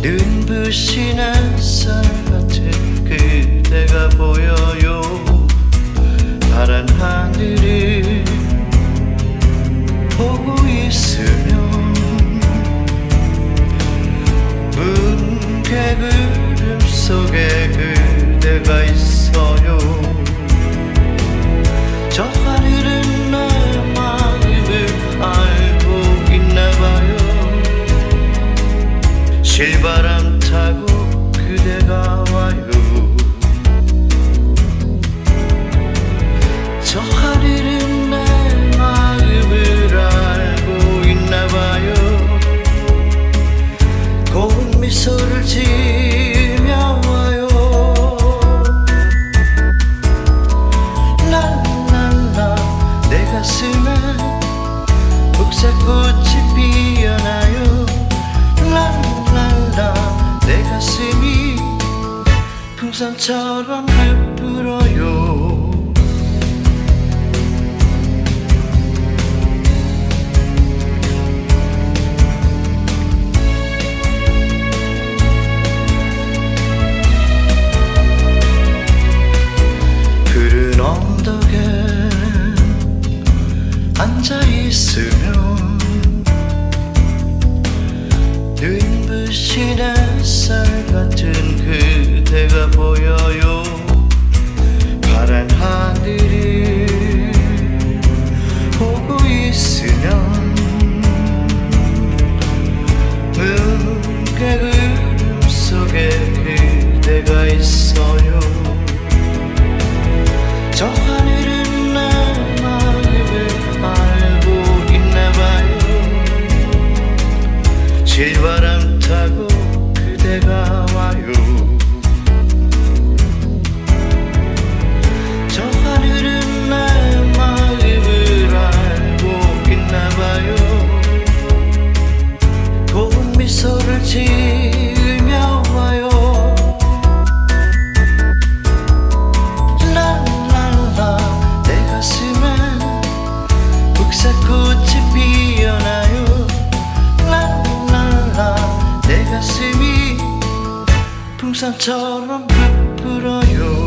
눈부신 햇살 같은 그대가 보여요. 파란 하늘을 보고 있으면 미소를 지며 와요 난난나 내 가슴에 북새꽃이 피어나요. 난난나 내 가슴이 풍선처럼 할 뿐 풍선처럼 부풀어요.